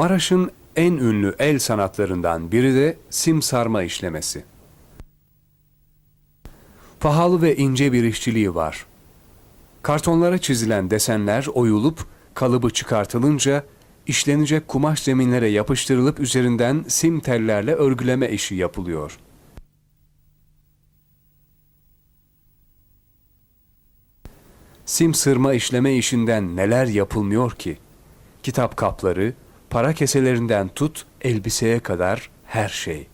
Maraş'ın en ünlü el sanatlarından biri de sim sarma işlemesi. Pahalı ve ince bir işçiliği var. Kartonlara çizilen desenler oyulup kalıbı çıkartılınca işlenecek kumaş zeminlere yapıştırılıp üzerinden sim tellerle örgüleme işi yapılıyor. Sim sırma işleme işinden neler yapılmıyor ki? Kitap kapları, para keselerinden tut elbiseye kadar her şey.